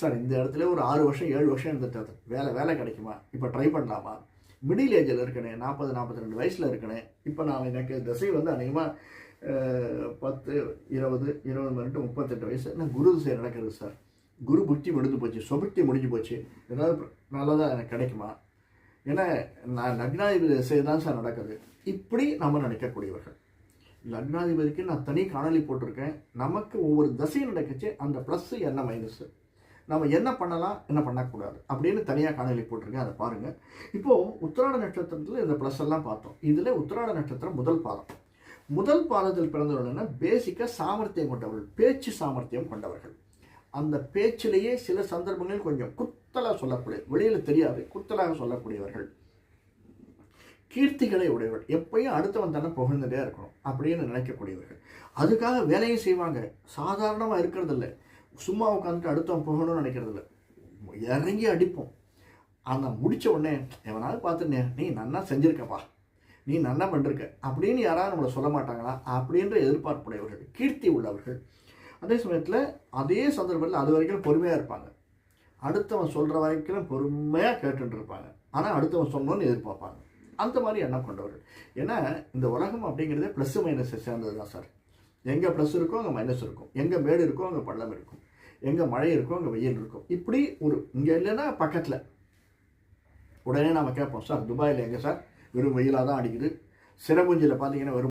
Sir இந்த இடத்துல ஒரு ஆறு வருஷம் ஏழு வருஷம் இருந்துட்டு வேலை வேலை கிடைக்குமா? இப்போ ட்ரை பண்ணலாமா? மிடில் ஏஜில் இருக்கனே நாற்பது நாற்பத்தி ரெண்டு வயசில் இருக்கனே இப்போ நான் எனக்கு திசை வந்து அநேகமாக பத்து இருபது இருபது மினிட்டு முப்பத்தெட்டு வயசு நான் குரு திசை நடக்கிறது சார்? குரு புக்தி முடிஞ்சு போச்சு சொபுக்தி முடிஞ்சு போச்சு. ஏதாவது நல்லதாக எனக்கு கிடைக்குமா? ஏன்னா நான் லக்னாதிபதி திசை தான் சார் நடக்குது. இப்படி நம்ம நினைக்கக்கூடியவர்கள். லக்னாதிபதிக்கு நான் தனி காணொளி போட்டிருக்கேன். நமக்கு ஒவ்வொரு தசையும் நடக்குச்சு அந்த ப்ளஸ்ஸு என்ன மைனஸு நம்ம என்ன பண்ணலாம் என்ன பண்ணக்கூடாது அப்படின்னு தனியாக காணொலி போட்டிருக்கேன் அதை பாருங்கள் இப்போது உத்திராட நட்சத்திரத்தில் இந்த ப்ளஸ் எல்லாம் பார்த்தோம். இதில் உத்திராட நட்சத்திரம் முதல் பாதம். முதல் பாதத்தில் பிறந்தவர்கள்னா பேசிக்காக சாமர்த்தியம் கொண்டவர்கள் பேச்சு சாமர்த்தியம் கொண்டவர்கள். அந்த பேச்சிலேயே சில சந்தர்ப்பங்களில் கொஞ்சம் குத்தலாக சொல்லக்கூடிய வெளியில் தெரியாது குத்தலாக சொல்லக்கூடியவர்கள். கீர்த்திகளை உடையவர்கள். எப்பயும் அடுத்தவன் தானே புகழ்ந்துட்டே இருக்கணும் அப்படின்னு நினைக்கக்கூடியவர்கள். அதுக்காக வேலையும் செய்வாங்க. சாதாரணமாக இருக்கிறதில்ல. சும்மா உட்காந்துட்டு அடுத்தவன் புகழணும்னு நினைக்கிறதில்ல. இறங்கி அடிப்போம். ஆனால் முடித்த உடனே எவனாவது பார்த்துனே நீ நன்னா செஞ்சுருக்கப்பா. நீ நன்னா பண்ணிருக்க. அப்படின்னு யாராவது நம்மளை சொல்ல மாட்டாங்களா? அப்படின்ற எதிர்பார்ப்புடையவர்கள் கீர்த்தி உள்ளவர்கள். அதே சமயத்தில் அதே சந்தர்ப்பத்தில் அது வரைக்கும் பொறுமையாக இருப்பாங்க. அடுத்தவன் சொல்கிற வரைக்கும் பொறுமையாக கேட்டுட்டு இருப்பாங்க. ஆனால் அடுத்தவன் சொல்லணும்னு எதிர்பார்ப்பாங்க. அந்த மாதிரி எண்ணம் கொண்டவர்கள். ஏன்னா இந்த உலகம் அப்படிங்கிறதே ப்ளஸ் மைனஸை சேர்ந்தது தான் சார் எங்கே ப்ளஸ் இருக்கோ அங்கே மைனஸ் இருக்கும். எங்கே மேடு இருக்கோ அங்கே பள்ளம் இருக்கும். எங்கே மழை இருக்கோ அங்கே வெயில் இருக்கும். இப்படி ஒரு இங்கே இல்லைன்னா பக்கத்தில். உடனே நாம் கேட்போம் சார் துபாயில் எங்கே சார்? வெறும் வெயிலாக தான் அடிக்குது. சிறபுஞ்சியில் பார்த்தீங்கன்னா வெறும்